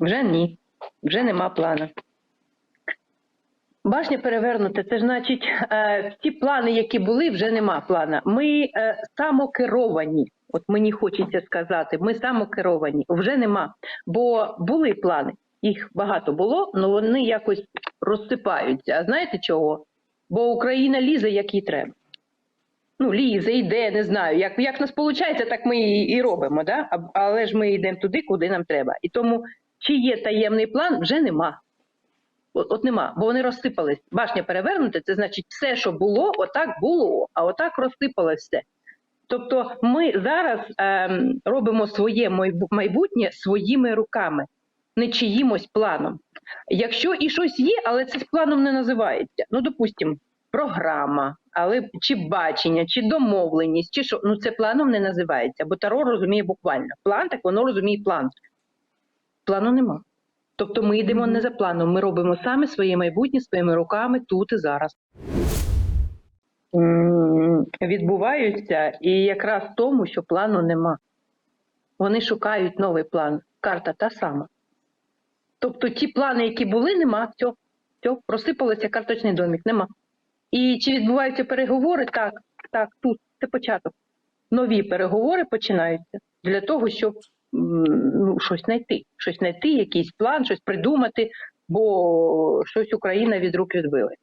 Вже ні, вже нема плану. Башня перевернута, це значить, е, ті плани, які були, вже нема плана. Ми е, самокеровані. От мені хочеться сказати, ми самокеровані, вже нема. Бо були плани, їх багато було, але вони якось розсипаються. А знаєте чого? Бо Україна лізе, як їй треба. Ну, лізе, йде, не знаю. Як, як нас виходить, так ми і, і робимо, да? Але ж ми йдемо туди, куди нам треба. І тому, чи є таємний план, вже нема. От, нема, бо вони розсипались. Башня перевернута, це значить все, що було, отак було, а отак розсипалось все. Тобто ми зараз ем, робимо своє майбутнє своїми руками, не чиїмось планом. Якщо і щось є, але це планом не називається. Ну, допустимо, програма, але чи бачення, чи домовленість, чи що, ну це планом не називається, бо Таро розуміє буквально. План, так воно розуміє план. Плану нема. Тобто ми йдемо не за планом, ми робимо саме своє майбутнє своїми руками тут і зараз. Відбуваються і якраз в тому, що плану нема. Вони шукають новий план. Карта та сама. Тобто ті плани, які були, нема. Все, все, просипалося карточний домик, нема. І чи відбуваються переговори? Так, так, тут це початок. Нові переговори починаються для того, щоб ну, щось знайти, щось знайти, якийсь план, щось придумати, бо щось Україна від рук відбилася.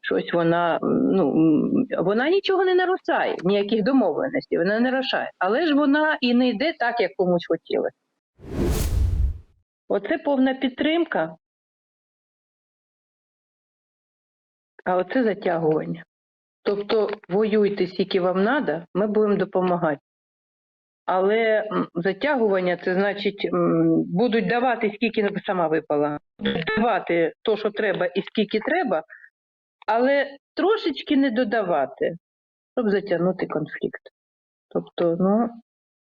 Щось вона ну вона нічого не нарушає, ніяких домовленостей, вона не нарушає. Але ж вона і не йде так, як комусь хотілося. Оце повна підтримка. А оце затягування. Тобто воюйте скільки вам треба, ми будемо допомагати. Але затягування це значить, будуть давати скільки сама випала, давати то, що треба, і скільки треба, але трошечки не додавати, щоб затягнути конфлікт. Тобто, ну,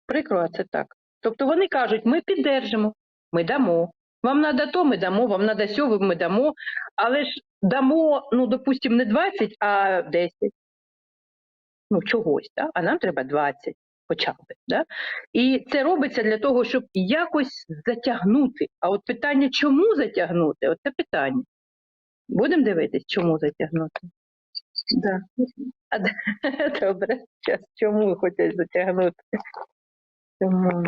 прикро, а це так. Тобто вони кажуть, ми піддержимо, ми дамо. Вам треба то, ми дамо, вам треба сьо, ми дамо. Але ж дамо, ну, допустимо, не 20, а 10. Ну, чогось, да? а нам треба 20 хоча б. Да? І це робиться для того, щоб якось затягнути. А от питання, чому затягнути? Оце питання. Будемо дивитись, чому затягнути? Да. А, добре, Щас, чому хочуть затягнути? Чому?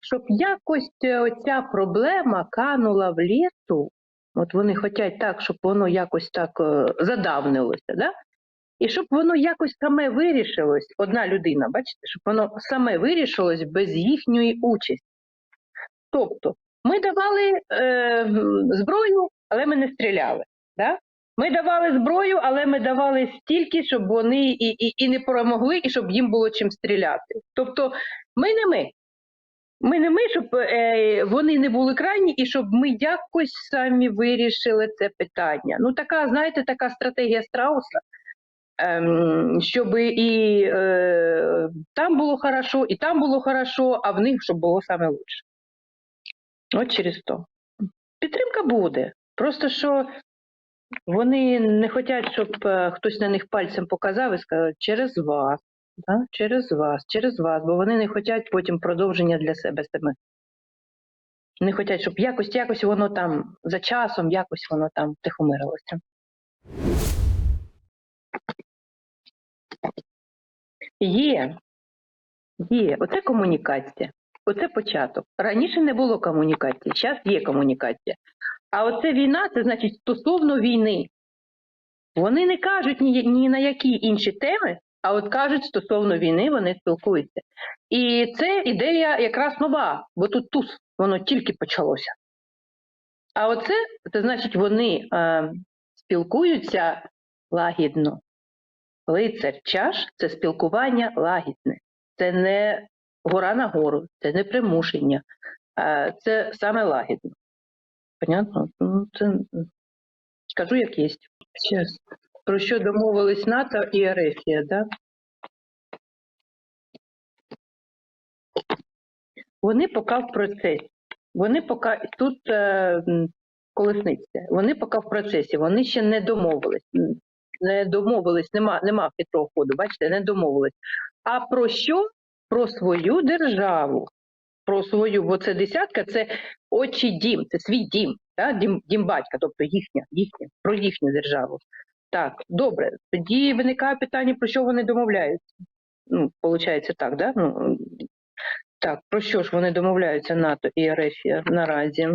Щоб якось е, оця проблема канула в літу, от вони хочуть так, щоб воно якось так е, задавнилося, да? І щоб воно якось саме вирішилось, одна людина, бачите, щоб воно саме вирішилось без їхньої участі. Тобто, ми давали е, зброю, але ми не стріляли. Да? Ми давали зброю, але ми давали стільки, щоб вони і, і, і не перемогли, і щоб їм було чим стріляти. Тобто, ми не ми. Ми не ми, щоб е, вони не були крайні, і щоб ми якось самі вирішили це питання. Ну, така, знаєте, така стратегія страуса, щоб і е, там було хорошо, і там було хорошо, а в них щоб було саме лучше. От через то. Підтримка буде. Просто що вони не хочуть, щоб е, хтось на них пальцем показав і сказав через вас. Да? Через вас, через вас, бо вони не хочуть потім продовження для себе самих. Не хочуть, щоб якось, якось воно там за часом, якось воно там тихомирилося. Є, є, оце комунікація, оце початок. Раніше не було комунікації, зараз є комунікація. А оце війна, це значить стосовно війни. Вони не кажуть ні, ні на які інші теми, а от кажуть стосовно війни вони спілкуються. І це ідея якраз нова, бо тут туз, воно тільки почалося. А оце, це значить, вони е, спілкуються лагідно. Лицар чаш це спілкування лагідне. Це не гора на гору, це не примушення, це саме лагідно. Понятно? Ну, це м, кажу, як є. Щас. Про що домовились НАТО і Ерефія, да? Вони поки в процесі. Вони поки тут е, колесниця. Вони поки в процесі. Вони ще не домовились. Не домовились, нема, нема хитрого ходу, бачите, не домовились. А про що? Про свою державу. про свою, бо це десятка, це очі дім, це свій дім, да? дім, дім батька, тобто їхня, їхня, про їхню державу. Так, добре. Тоді виникає питання, про що вони домовляються. Ну, виходить так, да? Ну, так, про що ж вони домовляються НАТО і РФ наразі?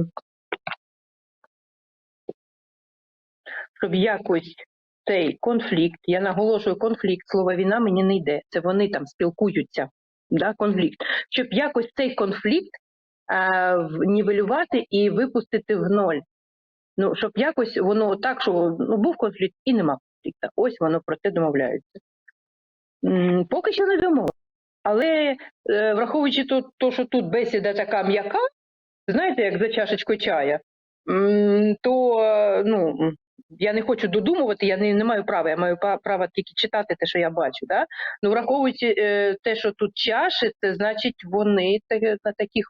Щоб якось цей конфлікт, я наголошую, конфлікт, слово війна мені не йде. Це вони там спілкуються. Да, конфлікт. Щоб якось цей конфлікт а, нівелювати і випустити в ноль. Ну, щоб якось воно так, що ну, був конфлікт і нема конфлікту. Ось воно про це домовляється. Поки що не домовилися. Але е, враховуючи то, то, що тут бесіда така м'яка, знаєте, як за чашечкою чая, то е, ну, я не хочу додумувати, я не, не маю права, я маю право тільки читати те, що я бачу. Да? Ну, враховуючи е, те, що тут чаші, це значить вони на таких,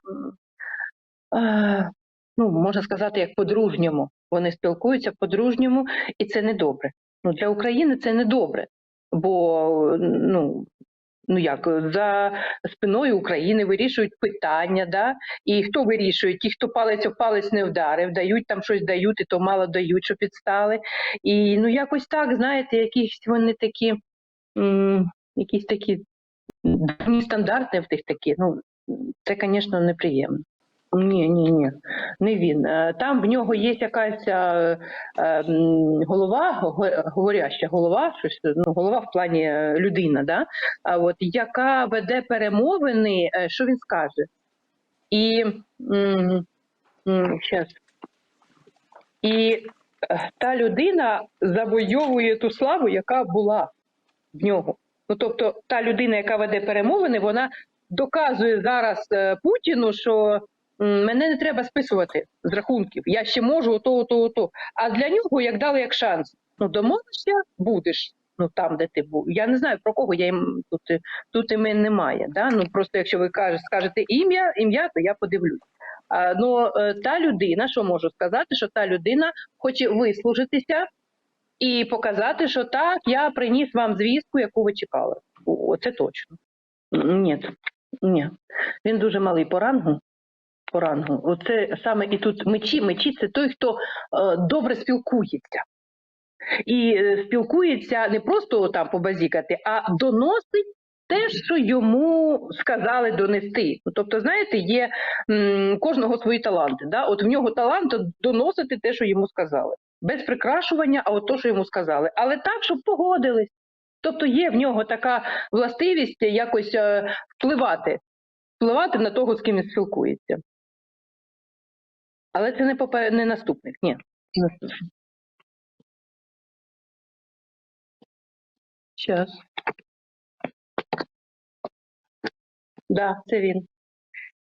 е, ну, можна сказати, як по-дружньому. Вони спілкуються по-дружньому, і це недобре. Ну, для України це недобре, бо ну, ну як за спиною України вирішують питання, да? і хто вирішує? Ті, хто палець об палець не вдарив, дають там щось дають, і то мало дають, що підстали. І ну якось так, знаєте, якісь вони такі, якісь такі дурні стандарти в тих такі. Ну це, звісно, неприємно. Ні, ні, ні, не він. Е, Там в нього є якась е, е, голова, говоряща голова, щось, ну, голова в плані людина, да? а от, яка веде перемовини, що він скаже. І, і та людина завойовує ту славу, яка була в нього. Ну, тобто, та людина, яка веде перемовини, вона доказує зараз Путіну, що мене не треба списувати з рахунків. Я ще можу ото, ото, ото. А для нього як дали як шанс. Ну, домовишся, будеш. Ну там, де ти був. Я не знаю про кого я їм тут, тут імен немає. Да? Ну просто якщо ви кажете, скажете ім'я, ім'я, то я подивлюсь. А, ну е, та людина, що можу сказати, що та людина хоче вислужитися і показати, що так, я приніс вам звістку, яку ви чекали. О, це точно. Ні, ні. Він дуже малий по рангу. По рангу. Оце саме і тут мечі. Мечі це той, хто е, добре спілкується. І е, спілкується не просто там побазікати, а доносить те, що йому сказали донести. Ну, тобто, знаєте, є м, кожного свої таланти. Да? От в нього талант доносити те, що йому сказали. Без прикрашування, а от то, що йому сказали. Але так, щоб погодились. Тобто є в нього така властивість якось е, впливати, впливати на того, з ким він спілкується. Але це не, попе- не наступник, ні. Щас. Да, це він.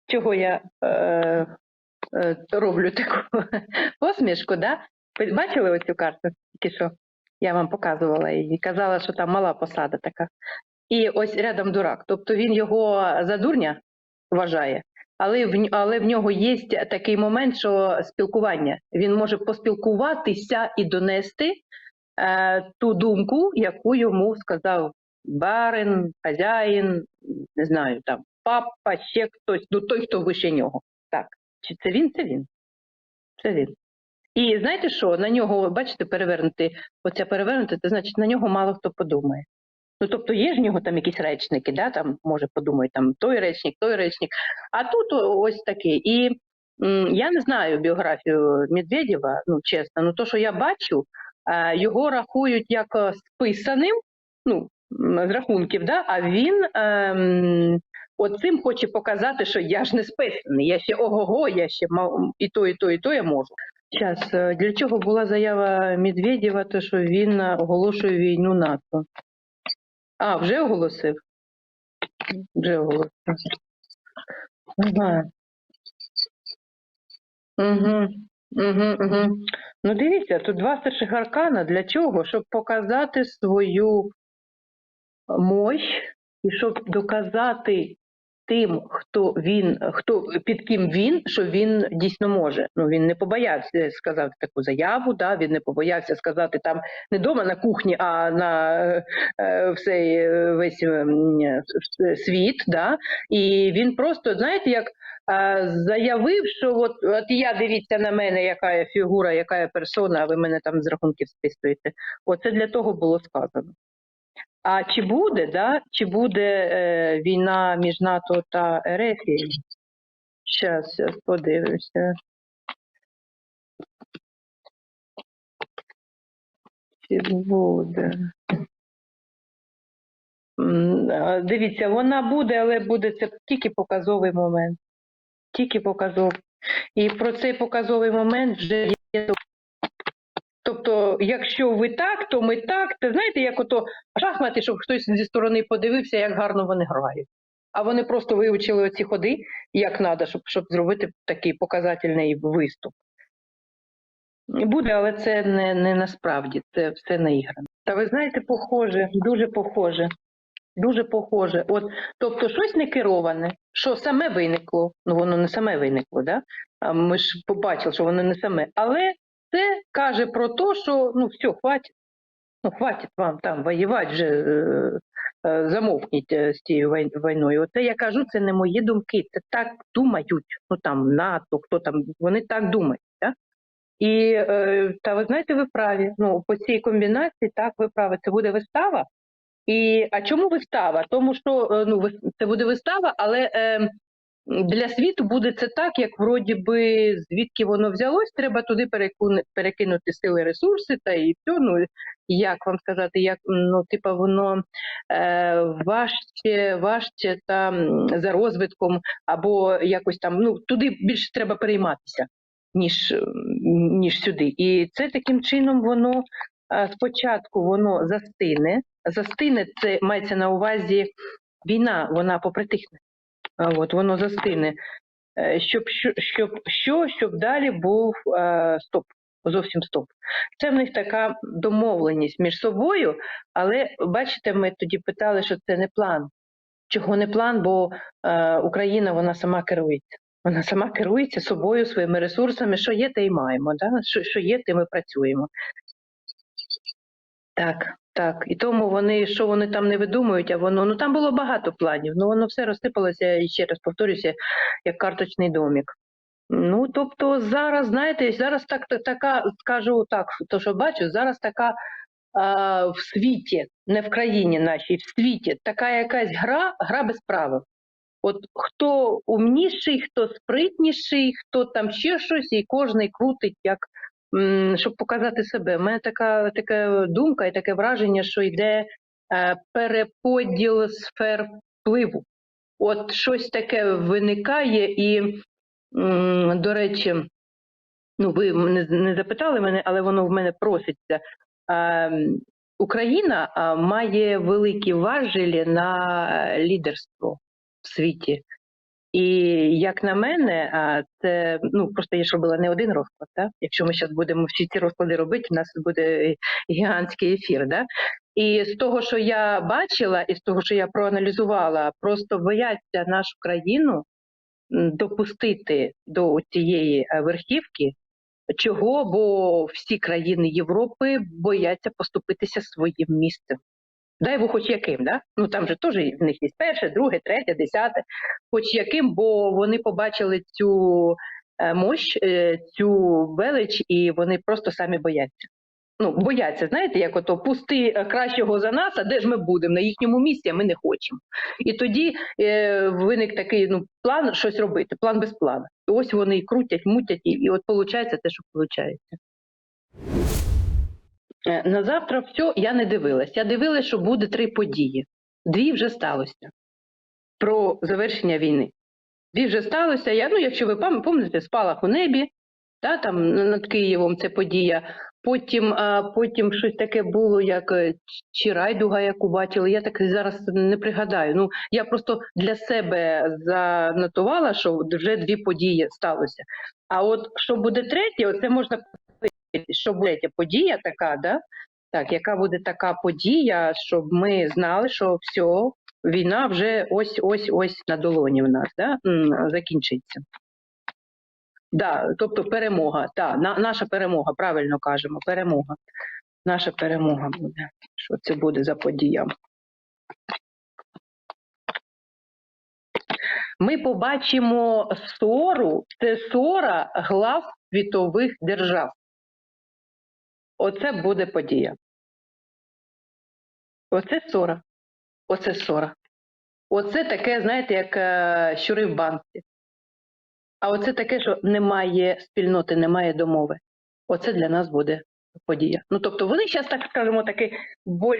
Чого я е, е, роблю таку посмішку, да? Ви бачили оцю карту? Тільки що я вам показувала її. Казала, що там мала посада така. І ось рядом дурак. Тобто він його за дурня вважає, але в, але в нього є такий момент, що спілкування. Він може поспілкуватися і донести е, ту думку, яку йому сказав барин, хазяїн, не знаю, там папа, ще хтось, ну той, хто вище нього. Так. Чи це він? Це він. Це він. І знаєте що? На нього, бачите, перевернути, оця перевернути, це значить, на нього мало хто подумає. Ну, тобто є ж в нього там якісь речники, да, там, може, подумають, там той речник, той речник. А тут ось таке. І м, я не знаю біографію Медведєва, ну чесно, ну то, що я бачу, е, його рахують як е, списаним, ну, з рахунків, да, а він ем, оцим хоче показати, що я ж не списаний, я ще ого-го, я ще мав і то, і то, і то я можу. Зараз, для чого була заява Медведєва, то що він е, оголошує війну НАТО? А, вже оголосив? Вже оголосив. Ага. Угу. Угу, угу. Ну дивіться, тут два старших аркана. Для чого? Щоб показати свою мощь і щоб доказати тим, хто він, хто під ким він, що він дійсно може. Ну він не побоявся сказати таку заяву, да, він не побоявся сказати там не вдома на кухні, а на е, е, всей е, весь е, світ. Да, і він просто, знаєте, як заявив, що от, от я дивіться на мене, яка я фігура, яка я персона, а ви мене там з рахунків списуєте. Оце для того було сказано. А чи буде, да, чи буде е, війна між НАТО та РФ? Щас, щас подивимося. Чи буде? Дивіться, вона буде, але буде це тільки показовий момент. Тільки показовий. І про цей показовий момент вже є. Тобто, якщо ви так, то ми так. Це знаєте, як ото шахмати, щоб хтось зі сторони подивився, як гарно вони грають. А вони просто вивчили оці ходи, як треба, щоб, щоб зробити такий показательний виступ. Буде, але це не, не насправді, це все наіграно. Та ви знаєте, похоже, дуже похоже. Дуже похоже. От, тобто щось не кероване, що саме виникло. Ну воно не саме виникло, да? А ми ж побачили, що воно не саме. Але це каже про те, що ну все, хватить. Ну, хватить вам там воювати вже е, е, замовкніть е, з вой- війною. Оце я кажу, це не мої думки. Це так думають. Ну там НАТО, хто там, вони так думають. Да? І та ви знаєте, ви праві. Ну, по цій комбінації так ви праві. Це буде вистава. І а чому вистава? Тому що ну це буде вистава, але е, для світу буде це так, як вроді би звідки воно взялось, треба туди перекинути сили, ресурси та і все. Ну як вам сказати, як ну типа воно е, важче, важче там за розвитком, або якось там ну туди більше треба перейматися, ніж, ніж сюди. І це таким чином воно е, спочатку воно застине. Застине це мається на увазі війна, вона попритихне. От воно застине. Е, Щоб що, щоб що, щоб далі був е, стоп, зовсім стоп. Це в них така домовленість між собою, але бачите, ми тоді питали, що це не план. Чого не план? Бо е, Україна вона сама керується. Вона сама керується собою, своїми ресурсами. Що є, те й маємо. Да? Що, що є, те ми працюємо. Так, так. І тому вони, що вони там не видумують, а воно ну там було багато планів. Ну воно все розсипалося і ще раз повторюся, як карточний домік. Ну тобто зараз, знаєте, зараз так та- така, скажу так, то що бачу, зараз така а, в світі, не в країні нашій, в світі, така якась гра, гра без правил. От хто умніший, хто спритніший, хто там ще щось, і кожний крутить, як щоб показати себе. У мене така, така думка і таке враження, що йде е, переподіл сфер впливу. От щось таке виникає, і, до речі, ну ви не, запитали мене, але воно в мене проситься. Україна має великі важелі на лідерство в світі. І як на мене, це ну просто я ж робила не один розклад. Так? Якщо ми зараз будемо всі ці розклади робити, у нас буде гігантський ефір. Да? І з того, що я бачила, і з того, що я проаналізувала, просто бояться нашу країну допустити до цієї е, верхівки. Чого? Бо всі країни Європи бояться поступитися своїм місцем. Дай Бог хоч яким, да? Ну там же теж в них є перше, друге, третє, десяте, хоч яким, бо вони побачили цю е, мощ, е, цю велич, і вони просто самі бояться. Ну, бояться, знаєте, як ото пусти е, кращого за нас, а де ж ми будемо? На їхньому місці, а ми не хочемо. І тоді е, виник такий ну, план щось робити, план без плану. І ось вони крутять, мутять, і, і от виходить те, що виходить. Е, На завтра все я не дивилась. Я дивилась, що буде три події. Дві вже сталося про завершення війни. Дві вже сталося. Я, ну, якщо ви пам- пам'ятаєте, спалах у небі, та, там над Києвом це подія. Потім, а, потім щось таке було, як е, чи райдуга, яку бачили. Я так зараз не пригадаю. Ну я просто для себе занотувала, що вже дві події сталося. А от що буде третє, оце можна що буде подія така, да? Так, яка буде така подія, щоб ми знали, що все, війна вже ось ось ось на долоні в нас да? закінчиться. Да, тобто перемога. Та, на, наша перемога, правильно кажемо, перемога. Наша перемога буде. Що це буде за подія? Ми побачимо ссору, це ссора глав світових держав. Оце буде подія. Оце ссора. Оце ссора. Оце таке, знаєте, як е, щури в банці. А оце таке, що немає спільноти, немає домови. Оце для нас буде подія. Ну тобто вони зараз, так скажемо, таки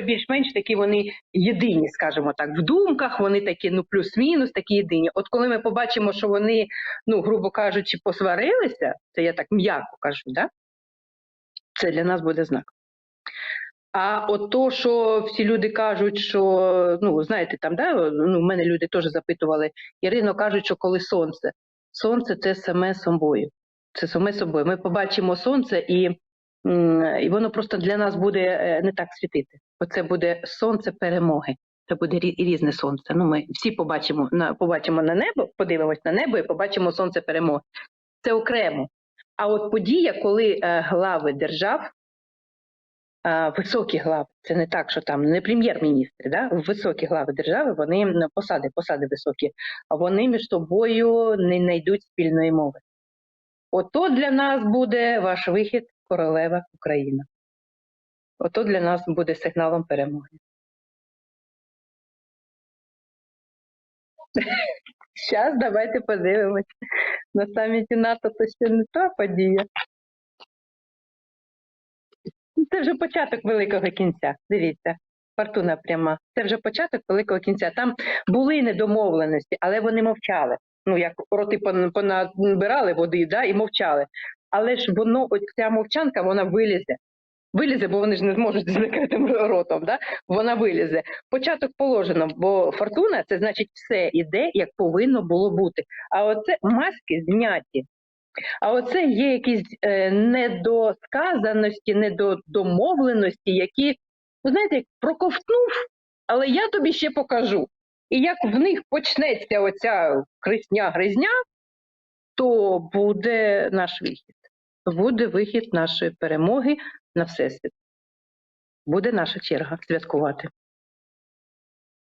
більш-менш такі вони єдині, скажімо так, в думках вони такі, ну плюс-мінус, такі єдині. От коли ми побачимо, що вони, ну грубо кажучи, посварилися, це я так м'яко кажу, да? Це для нас буде знак. А от то, що всі люди кажуть, що ну знаєте, там да, ну мене люди теж запитували. Ірино кажуть, що коли сонце, сонце це саме собою. Це саме собою. Ми побачимо сонце, і, і воно просто для нас буде е, не так світити. Оце буде сонце перемоги. Це буде різне сонце. Ну, ми всі побачимо на побачимо на небо, подивимось на небо і побачимо сонце перемоги. Це окремо. А от подія, коли е, глави держав а, високі глави. Це не так, що там не прем'єр-міністри, да? високі глави держави, вони посади, посади високі, вони між собою не знайдуть спільної мови. Ото для нас буде ваш вихід королева Україна. Ото для нас буде сигналом перемоги. Зараз давайте подивимось. На саміті НАТО то ще не та подія. Це вже початок великого кінця. Дивіться, фортуна пряма. Це вже початок великого кінця. Там були недомовленості, але вони мовчали. Ну, як роти пон- понабирали води, да, і мовчали. Але ж воно, ось ця мовчанка, вона вилізе. Вилізе, бо вони ж не зможуть з закритим ротом, да? вона вилізе. Початок положено, бо фортуна це значить все іде, як повинно було бути. А оце маски зняті. А оце є якісь е, недосказаності, недодомовленості, які, ви знаєте, як проковтнув, але я тобі ще покажу. І як в них почнеться оця крисня-гризня, то буде наш вихід. Буде вихід нашої перемоги на всесвіт. Буде наша черга святкувати.